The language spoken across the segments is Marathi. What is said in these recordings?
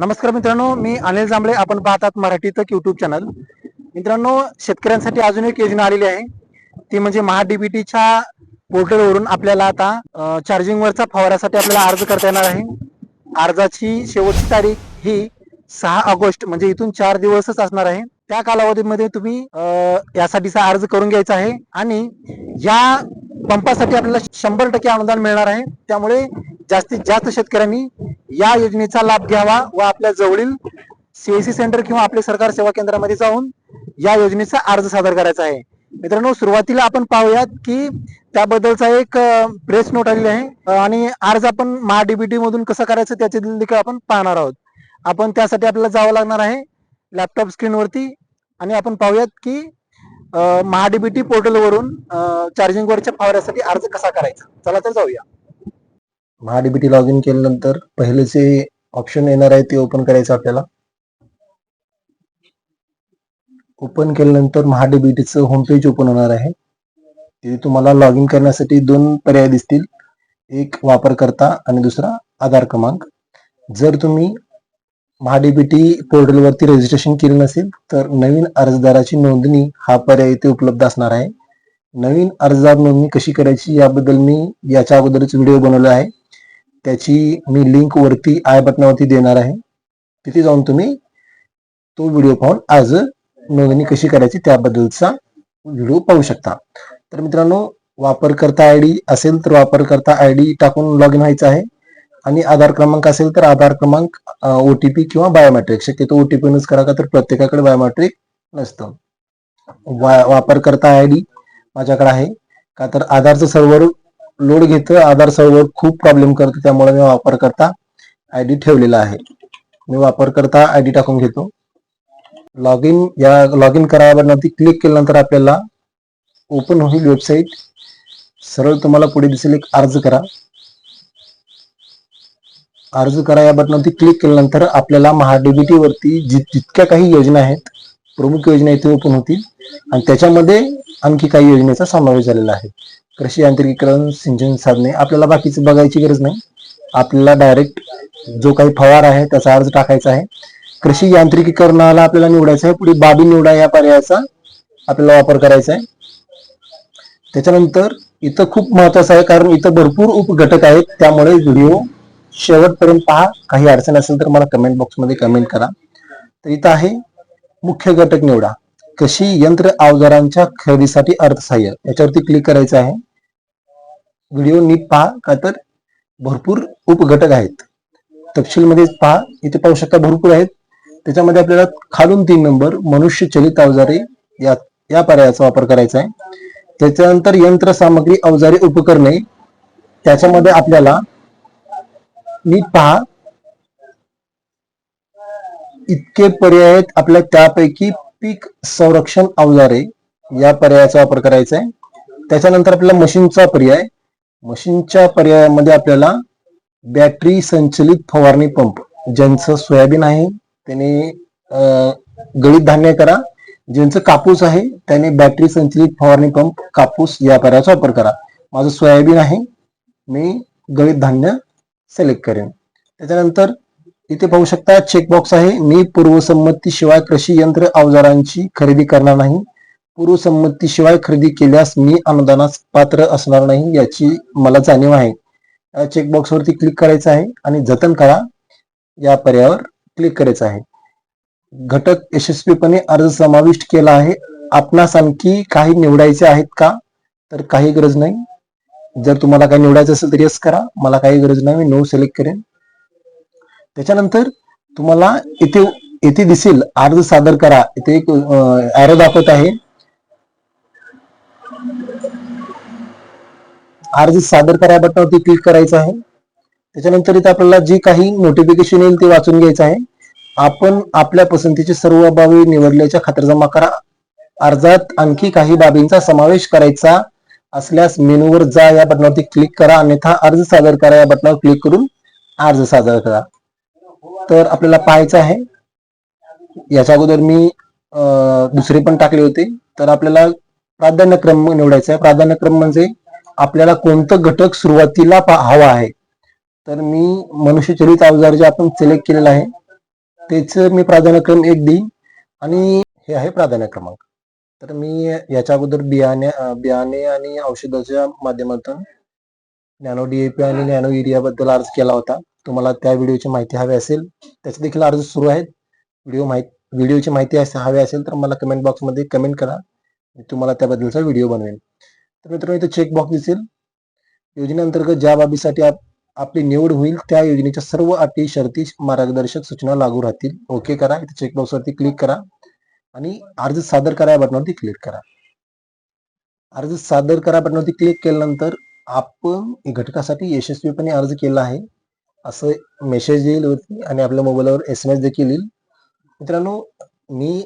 नमस्कार मित्रांनो मी अनिल जांभळे. आपण पाहतात मराठीत यूट्यूब युट्यूब चॅनल मित्रांनो शेतकऱ्यांसाठी अजून एक योजना आलेली आहे. ती म्हणजे महाडीबीटीच्या पोर्टलवरून आपल्याला आता चार्जिंगवरचा फवाऱ्यासाठी आपल्याला अर्ज करता येणार आहे. अर्जाची शेवटची तारीख ही सहा ऑगस्ट म्हणजे इथून चार दिवसच असणार आहे. त्या कालावधीमध्ये तुम्ही यासाठीचा अर्ज करून घ्यायचा आहे. आणि या पंपासाठी आपल्याला शंभर टक्के अनुदान मिळणार आहे. त्यामुळे जास्तीत जास्त शेतकऱ्यांनी या योजनेचा लाभ घ्यावा व आपल्या जवळील सीएससी सेंटर किंवा आपले सरकार सेवा केंद्रामध्ये जाऊन या योजनेचा अर्ज सादर करायचा आहे. मित्रांनो सुरुवातीला आपण पाहूयात की त्याबद्दलचा एक प्रेस नोट आलेली आहे. आणि अर्ज आपण महाडीबीटी मधून कसं करायचं त्याचे देखील आपण पाहणार आहोत. आपण त्यासाठी आपल्याला जावं लागणार आहे लॅपटॉप स्क्रीनवरती आणि आपण पाहूयात की महाडीबीटी पोर्टलवरून चार्जिंग वरच्या फवाऱ्यासाठी अर्ज कसा करायचा. चला तर जाऊया. महाडीबीटी लॉग इन केल्यानंतर पहिले जे ऑप्शन येणार आहे ते ओपन करायचं आपल्याला. ओपन केल्यानंतर महाडीबीटीचं होम पेज ओपन होणार आहे. तिथे तुम्हाला लॉग इन करण्यासाठी दोन पर्याय दिसतील. एक वापरकर्ता आणि दुसरा आधार क्रमांक. जर तुम्ही महाडीबीटी पोर्टलवरती रजिस्ट्रेशन केले नसेल तर नवीन अर्जदाराची नोंदणी हा पर्याय इथे उपलब्ध असणार आहे. नवीन अर्जदार नोंदणी कशी करायची याबद्दल मी याच्या अगोदरच व्हिडिओ बनवला आहे. त्याची मी लिंक वरती आय बटनावरती देणार आहे. तिथे जाऊन तुम्ही तो व्हिडिओ पाहून आज नोंदणी कशी करायची त्याबद्दलचा व्हिडिओ पाहू शकता. तर मित्रांनो वापरकर्ता आय डी असेल तर वापरकर्ता आय डी टाकून लॉग इन व्हायचं आहे. आणि आधार क्रमांक असेल तर आधार क्रमांक ओटीपी किंवा बायोमॅट्रिक शक्यतो ओटीपी यूज करा का तर प्रत्येकाकडे बायोमॅट्रिक नसतं. वा- वापरकर्ता आय डी माझ्याकडे आहे. का तर आधारचं सर्व्हर लोड घेतं आधार सर्व्हर खूप प्रॉब्लेम करतं त्यामुळे मी वापरकर्ता आय डी ठेवलेला आहे. मी वापरकर्ता आय डी टाकून घेतो. लॉग इन या लॉग इन करावरती क्लिक केल्यानंतर आपल्याला ओपन होईल वेबसाईट सरळ तुम्हाला पुढे दिसेल एक अर्ज करा. अर्ज करा या बटनावरती क्लिक केल्यानंतर आपल्याला महाडीबीटी वरती जितक्या काही योजना आहेत प्रमुख योजना इथे ओपन होतील. आणि त्याच्यामध्ये आणखी काही योजनेचा समावेश झालेला आहे. कृषी यांत्रिकीकरण सिंचन साधने आपल्याला बाकीचं बघायची गरज नाही. आपल्याला डायरेक्ट जो काही फवार आहे त्याचा अर्ज टाकायचा आहे. कृषी यांत्रिकीकरणाला आपल्याला निवडायचं आहे. पुढे बाबी निवडा या पर्यायाचा आपल्याला वापर करायचा आहे. त्याच्यानंतर इथं खूप महत्वाचं आहे कारण इथं भरपूर उपघटक आहेत. त्यामुळे व्हिडिओ शेवटपर्यंत पहा. काही अडचण असेल तर मला कमेंट बॉक्समध्ये कमेंट करा. तर इथं आहे मुख्य घटक निवडा. कशी यंत्र अवजारांच्या खरेदीसाठी अर्थसहाय्य? याच्यावरती क्लिक करायचं आहे. व्हिडिओ नीट पहा का तर भरपूर उपघटक आहेत. तपशीलमध्ये पहा इथे पाहू शकता भरपूर आहेत. त्याच्यामध्ये आपल्याला खालून तीन नंबर मनुष्य चलित अवजारे या या पर्यायाचा वापर करायचा आहे. त्याच्यानंतर यंत्रसामग्री अवजारे उपकरणे त्याच्यामध्ये आपल्याला नीट पहा. इतके पर्याय आहेत आपल्या त्यापैकी पीक संरक्षण अवजारे या पर्यायाचा वापर करायचा आहे. त्याच्यानंतर आपल्याला मशीनचा पर्याय. मशीनच्या पर्यायामध्ये आपल्याला बॅटरी संचलित फवारणी पंप ज्यांचं सोयाबीन आहे त्याने गळीत धान्य करा. ज्यांचं कापूस आहे त्याने बॅटरी संचलित फवारणी पंप कापूस या पर्यायाचा वापर करा. माझं सोयाबीन आहे मी गळीत धान्य सिलेक्ट करेन. त्याच्यानंतर इथे पाहू शकता चेकबॉक्स आहे. मी पूर्वसंमतीशिवाय कृषी यंत्र अवजारांची खरेदी करणार नाही. पूर्वसंमतीशिवाय खरेदी केल्यास मी अनुदानास पात्र असणार नाही याची मला जाणीव आहे. या चेकबॉक्स वरती क्लिक करायचं आहे आणि जतन करा. या पर्यायावर क्लिक करायचं आहे. घटक यशस्वीपणे अर्ज समाविष्ट केला आहे. आपणास आणखी काही निवडायचे आहेत का? तर काही गरज नाही. जर तुम्हाला काही निवडायचं असेल तर यस करा. मला काही गरज नाही. मी नो सिलेक्ट करेन. त्याच्यानंतर तुम्हाला इथे इथे दिसेल अर्ज सादर करा. इथे एक ऍरो दाखवत आहे. अर्ज सादर करा बटनावरती क्लिक करायचं आहे. त्याच्यानंतर इथे आपल्याला जे काही नोटिफिकेशन येईल ते वाचून घ्यायचं आहे. आपण आपल्या पसंतीचे सर्व बाबी निवडल्याच्या खातरजमा करा. अर्जात आणखी काही बाबींचा समावेश करायचा असल्यास मेनूवर जा या बटनावरती क्लिक करा. अन्यथा अर्ज सादर करा या बटनावर क्लिक करून अर्ज सादर करा. तर आपल्याला पाहायचं आहे. याच्या अगोदर मी दुसरे पण टाकले होते. तर आपल्याला प्राधान्यक्रम निवडायचा आहे. प्राधान्यक्रम म्हणजे आपल्याला कोणतं घटक सुरुवातीला पा- हवा आहे. तर मी मनुष्यचलित अवजार जे आपण सिलेक्ट केलेलं आहे तेच मी प्राधान्यक्रम एक देईन. आणि हे आहे प्राधान्य क्रमांक. तर मी याच्या अगोदर बियाणे बियाणे आणि औषधाच्या माध्यमातून नॅनो डीएपी आणि नॅनो युरिया बद्दल अर्ज केला होता. तुम्हाला त्या व्हिडिओची माहिती हवी असेल त्याचे देखील अर्ज सुरू आहेत. व्हिडिओ माहिती व्हिडिओची माहिती हवी असेल तर मला कमेंट बॉक्समध्ये कमेंट करा. मी तुम्हाला त्याबद्दलचा व्हिडिओ बनवेन. तर मित्रांनो इथे चेक बॉक्स दिसेल. योजनेअंतर्गत ज्या बाबीसाठी आप- आपली निवड होईल त्या योजनेच्या सर्व अटी शर्ती मार्गदर्शक सूचना लागू राहतील. ओके करा. इथे चेक बॉक्सवरती क्लिक करा. आणि अर्ज सादर करा या बटनावरती क्लिक करा. अर्ज सादर करा बटनावरती क्लिक केल्यानंतर आपण घटकासाठी यशस्वीपणे अर्ज केला आहे असं मेसेज येईल वरती आणि आपल्या मोबाईलवर एस एम एस देखील येईल. मित्रांनो मी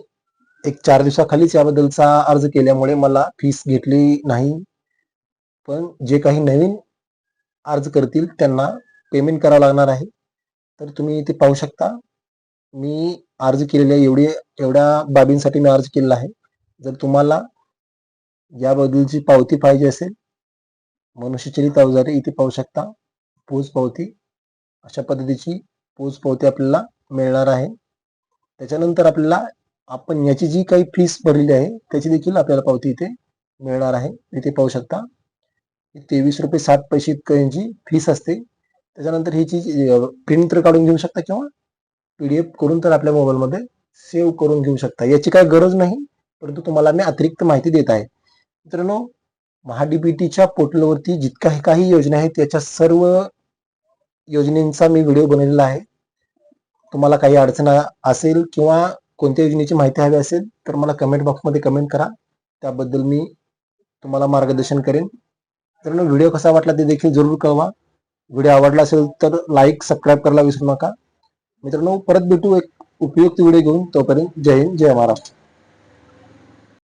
एक चार दिवसाखालीच याबद्दलचा अर्ज केल्यामुळे मला फीस घेतली नाही. पण जे काही नवीन अर्ज करतील त्यांना पेमेंट करावं लागणार आहे. तर तुम्ही इथे पाहू शकता. मी अर्ज केलेल्या एवढी एवढ्या बाबींसाठी मी अर्ज केलेला आहे. जर तुम्हाला याबद्दलची पावती पाहिजे असेल मनुष्यचरित अवजारे इथे पाहू शकता. पोच पावती. अशा पद्धतीची पोच पावती आपल्याला मिळणार आहे. त्याच्यानंतर आपल्याला आपण याची जी काही फीस भरलेली आहे त्याची देखील आपल्याला पावती इथे मिळणार आहे. इथे पाहू शकता. तेवीस रुपये सात पैसे इतकं यांची फीस असते. त्याच्यानंतर ह्याची प्रिंट तर काढून घेऊ शकता किंवा पीडीएफ करून तर आपल्या मोबाईलमध्ये सेव्ह करून घेऊ शकता. याची काय गरज नाही परंतु तुम्हाला मी अतिरिक्त माहिती देत आहे. मित्रांनो महाडीबीटीच्या पोर्टलवरती जितका हे काही योजना आहेत त्याच्या सर्व योजनेचा मी व्हिडिओ बनवलेला आहे. तुम्हाला काही अडचण असेल किंवा कोणत्या योजनेची माहिती हवी असेल तर मला कमेंट बॉक्समध्ये कमेंट करा. त्याबद्दल मी तुम्हाला मार्गदर्शन करेन. तर व्हिडिओ कसा वाटला ते देखील जरूर कळवा. व्हिडिओ आवडला असेल तर लाईक सबस्क्राईब करायला विसरू नका. मित्रांनो परत भेटू एक उपयुक्त व्हिडिओ घेऊन. तोपर्यंत जय हिंद जय महाराष्ट्र.